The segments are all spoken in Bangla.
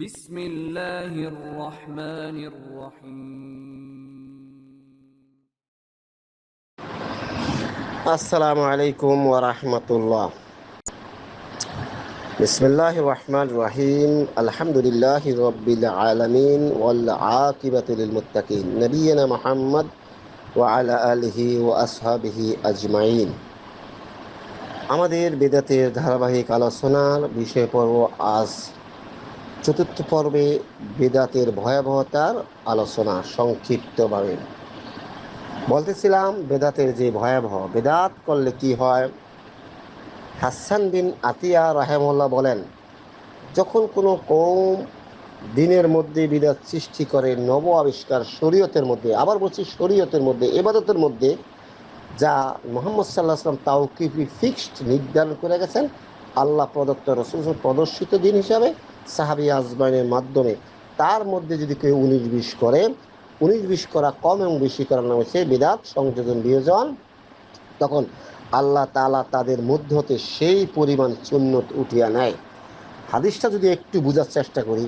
بسم الله الرحمن الرحيم আসসালামু আলাইকুম ওয়া রাহমাতুল্লাহ বিসমিল্লাহির রহমানির রহিম আলহামদুলিল্লাহি রাব্বিল আলামিন ওয়াল আকিবাতু লিল মুত্তাকিন নবিয়িনা মুহাম্মদ ওয়া আলা আলিহি ওয়া আসহাবিহি আজমাইন আমাদের বেদাতের ধারাবাহিক আলোচনার বিষয় পর্ব আজ চতুর্থ পর্বে বেদাতের ভয়াবহতার আলোচনা সংক্ষিপ্তভাবে। বলতেছিলাম, বেদাতের যে ভয়াবহ বেদাত করলে কি হয়? হাসান বিন আতিয়া রাহেমুল্লাহ বলেন, যখন কোনো কৌম দিনের মধ্যে বিদাত সৃষ্টি করে, নব আবিষ্কার শরীয়তের মধ্যে, আবার বলছি শরীয়তের মধ্যে, এবাদতের মধ্যে, যা মোহাম্মদ সাল্লাহ আসলাম তাওকিফি ফিক্সড নির্ধারণ করে গেছেন, আল্লাহ প্রদত্ত রসুল প্রদর্শিত দিন হিসাবে সাহাবি আজমাইনের মাধ্যমে। তার মধ্যে যদি কেউ উনিশ বিশ করে, উনিশ বিশ করা কম এবং বেশি করার নাম হচ্ছে বিদাত, সংযোজন, বিয়োজন। তখন আল্লাহ তালা তাদের মধ্য হতে সেই পরিমাণ সুন্নত উঠিয়া নেয়। হাদিসটা যদি একটু বোঝার চেষ্টা করি,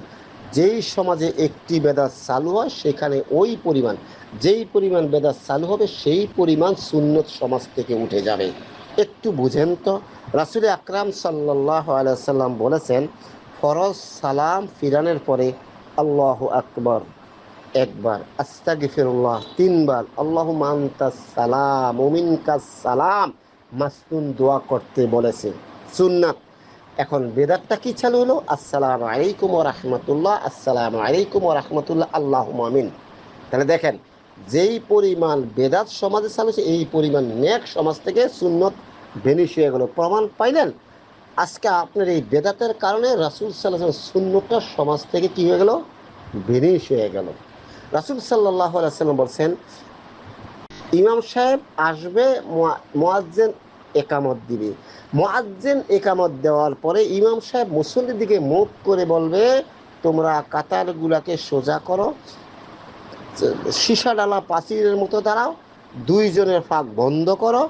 যেই সমাজে একটি বেদাত চালু হয়, সেখানে ওই পরিমাণ, যেই পরিমাণ বেদাত চালু হবে, সেই পরিমাণ সুন্নত সমাজ থেকে উঠে যাবে। একটু বুঝেন তো। রাসুল আকরাম সাল্লাহ আলাইসাল্লাম বলেছেন ফরজ সালাম ফিরানের পরে আল্লাহ আকবর। একবার, আস্তাগফিরুল্লাহ, তিনবার আল্লাহ মান্তাস সালাম ওমিন ওমিনকাস সালাম, মাসনুন দোয়া করতে বলেছে। সুন্নাত। এখন বেদারটা কি চালু হলো? আসসালাম আলাইকুম রহমতুল্লাহ, আসসালাম আলাইকুম রহমতুল্লাহ আল্লাহ আমিন। তাহলে দেখেন, যেই পরিমাণ বেদাত সমাজে চালু এই পরিমাণ নেক সমাজ থেকে সুন্নত বেনিশ হয়ে গেল। প্রমাণ পাইলেন আজকে আপনার এই বেদাতের কারণে রাসুল সাল্লাহ সুন্নতটা সমাজ থেকে কি হয়ে গেল? বেনিশ হয়ে গেল। রাসুল সাল্লাহ আলাইসাল্লাম বলছেন, ইমাম সাহেব আসবে মোয়াজ্জেন একামত দিবে। মোয়াজ্জেন একামত দেওয়ার পরে ইমাম সাহেব মুসল্লির দিকে মুখ করে বলবে, তোমরা কাতারগুলাকে সোজা করো সীসা ডালা পাচিরের মতো দাঁড়াও, দুইজনের ফাঁক বন্ধ করো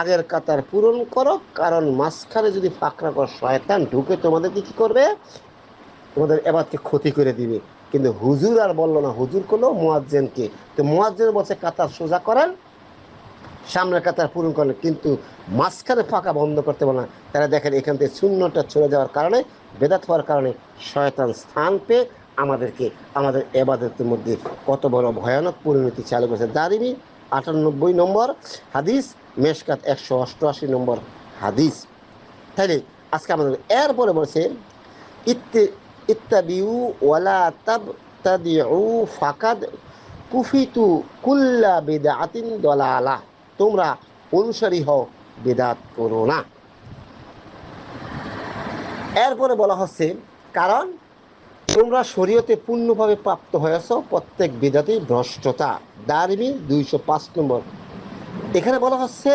আগের কাতার পূরণ করো, কারণ মাঝখানে যদি ফাঁক রাখো শয়তান ঢুকে, তোমাদেরকে কি করবে? তোমাদের এবারকে ক্ষতি করে দিবে। কিন্তু হুজুর আর বলল না, হুজুর করল মোয়াজ্জেনকে। তো মোয়াজ্জেন বলছে, কাতার সোজা করেন, সামনের কাতার পূরণ করেন, কিন্তু মাঝখানে ফাঁকা বন্ধ করতে বলে না। তারা দেখেন, এখান থেকে শূন্যটা চলে যাওয়ার কারণে, বেদাত হওয়ার কারণে শয়তান স্থান পেয়ে আমাদেরকে, আমাদের এবাদতের মধ্যে কত বড় ভয়ানক পরিণতি চালু করেছে। দারিমি আটানব্বই নম্বর হাদিস, মেশকাত একশো অষ্টআশি নম্বর হাদিস। তাইলে আজকে আমাদের এরপরে বলছে, ইত্তে, ইত্তাবিউ ওয়ালা তাব তাদিউ ফাকাদ কুফিতু কুল্লা বেদাতিন দলালা। তোমরা অনুসারী হও, বেদাত করো না। এরপরে বলা হচ্ছে, কারণ তোমরা শরীয়তে পূর্ণভাবে প্রাপ্ত হয়েছ প্রত্যেক বেদাতেই ভ্রষ্টতা। দারমি দুইশো পাঁচ নম্বর। এখানে বলা হচ্ছে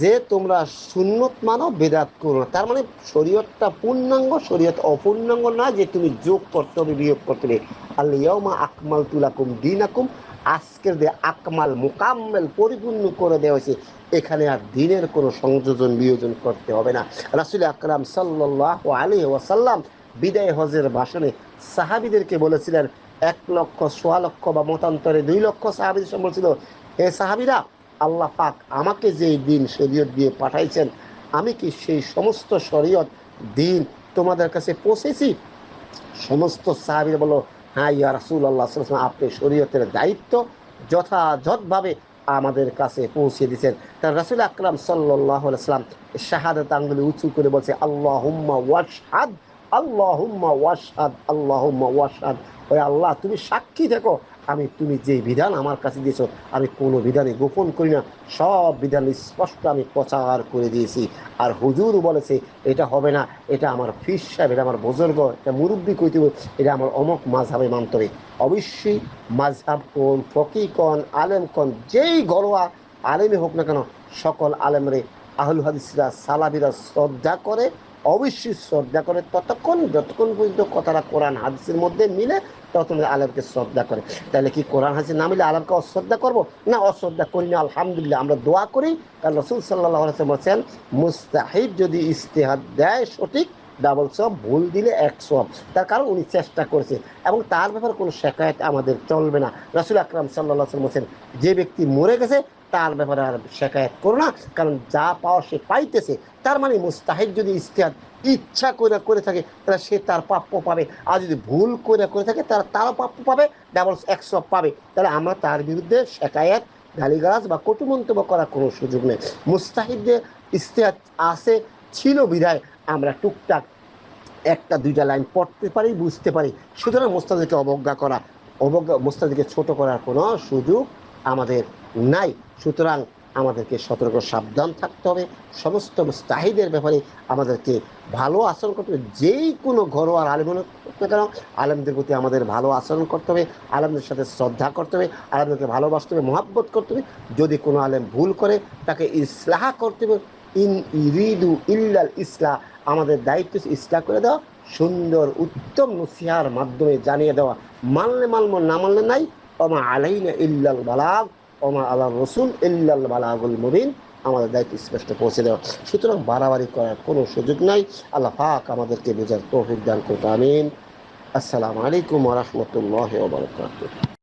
যে তোমরা সুন্নত মানো, বেদাত করো না। তার মানে শরীয়তটা পূর্ণাঙ্গ, শরীয়ত অপূর্ণাঙ্গ না যে তুমি যোগ করতে হবে, বিয়োগ করতে হবে। আল্লাহ আকমাল তুলাকুম দিন আকুম আজকের যে আকমাল মোকাম্মেল পরিপূর্ণ করে দেওয়া হয়েছে, এখানে আর দিনের কোনো সংযোজন, বিয়োজন করতে হবে না। রাসুল আকরাম সাল্লাহ আলী ওয়াসাল্লাম বিদায় হজের ভাষণে সাহাবিদেরকে বলেছিলেন এক লক্ষ, সোয়া লক্ষ বা মতান্তরে দুই লক্ষ সাহাবিদের সম্বলছিল হে সাহাবিরা আল্লাহ পাক আমাকে যেই দিন শরীয়ত দিয়ে পাঠাইছেন, আমি কি সেই সমস্ত শরীয়ত দিন তোমাদের কাছে পৌঁছেছি? সমস্ত সাহাবিরা বলো হ্যাঁ ইয়া রাসুল আল্লাহ আপনি শরীয়তের দায়িত্ব যথাযথভাবে আমাদের কাছে পৌঁছে দিচ্ছেন তার রাসুল আকরাম সাল্লাহ সাল্লাম শাহাদত আঙ্গুলি উঁচু করে বলছে আল্লাহ ওয়াশহাদ আল্লাহ হুম্মা ওয়াশহাদ আল্লাহ হুম্মা ওয়াশহাদ। ওই আল্লাহ, তুমি সাক্ষী থেকো। আমি, তুমি যে বিধান আমার কাছে দিয়েছ, আমি কোনো বিধানে গোপন করি না। সব বিধান স্পষ্ট আমি প্রচার করে দিয়েছি। আর হুজুর বলেছে, এটা হবে না, এটা আমার ফিস সাহেব, এটা আমার বুজুর্গ, এটা মুরব্বী কইতে এটা আমার অমক মাঝহাবে মানতে অবশ্যই মাঝহাব কোন ফকি কন, আলেম কন, যেই ঘরোয়া আলেমে হোক না কেন, সকল আলেমরে আহল হাদিসরা সালাবিরা শ্রদ্ধা করে অবশ্যই শ্রদ্ধা করে ততক্ষণ, যতক্ষণ পর্যন্ত কথাটা কোরআন হাদিসের মধ্যে মিলে, ততক্ষণ আলমকে শ্রদ্ধা করে। তাহলে কি কোরআন হাদিস না মিলে আলমকে অশ্রদ্ধা করব? না অশ্রদ্ধা করি না, আলহামদুলিল্লাহ, আমরা দোয়া করি। কারণ রসুল সাল্লাহ বলছেন মুস্তাহিদ যদি ইস্তেহাদ দেয় সঠিক, ডাবল সব ভুল দিলে এক সব তার কারণ উনি চেষ্টা করেছে এবং তার ব্যাপারে কোনো শেখায়ত আমাদের চলবে না। রাসুল আকরাম সাল্লাহ বলছেন, যে ব্যক্তি মরে গেছে তার ব্যাপারে আর শেখায়ত করো না, কারণ যা পাওয়া সে পাইতেছে, তার মানে মুস্তাহিদ যদি ইস্তেহাদ ইচ্ছা করে করে থাকে, তাহলে সে তার প্রাপ্য পাবে। আর যদি ভুল করে করে থাকে, তারা, তারও প্রাপ্য পাবে ডাবল একশো পাবে। তাহলে আমরা তার বিরুদ্ধে শেখায়ত গালিগালাজ বা কটু মন্তব্য করার কোনো সুযোগ নেই। মুস্তাহিদদের ইস্তেহাদ আছে, ছিল বিধায় আমরা টুকটাক একটা, দুইটা লাইন পড়তে পারি, বুঝতে পারি। সুতরাং মোস্তাদিকে অবজ্ঞা করা, অবজ্ঞা মোস্তাদিকে ছোট করার কোনো সুযোগ আমাদের নাই। সুতরাং আমাদেরকে সতর্ক, সাবধান থাকতে হবে। সমস্ত মুস্তাহিদের ব্যাপারে আমাদেরকে ভালো আচরণ করতে হবে। যেই কোনো ঘরোয়া আলেম না কেন, আলেমদের প্রতি আমাদের ভালো আচরণ করতে হবে, আলেমদের সাথে শ্রদ্ধা করতে হবে, আলেমদেরকে ভালোবাসতে হবে, মহাব্বত করতে হবে। যদি কোনো আলেম ভুল করে, তাকে ইসলাহ করতে হবে। ইন ইরিদু ইল্লাল ইসলাহ, আমাদের দায়িত্ব ইসলাহ করে দেওয়া, সুন্দর, উত্তম নসিহার মাধ্যমে জানিয়ে দেওয়া। মানলে মানব, না মানলে নাই। অমা আলাইনা ইল্লাল বালাগ, ওমা আল্লাহ রসুল ইল্লাল বালাগুল মুবিন। আমাদের দায়িত্ব স্পষ্ট পৌঁছে দেওয়া। সুতরাং বাড়াবাড়ি করার কোনো সুযোগ নাই। আল্লাহ পাক আমাদেরকে বোঝার তৌফিক দান করতে আমিন। আসসালামু আলাইকুম ওরহমতুল্লাহ ওবরকাতুহ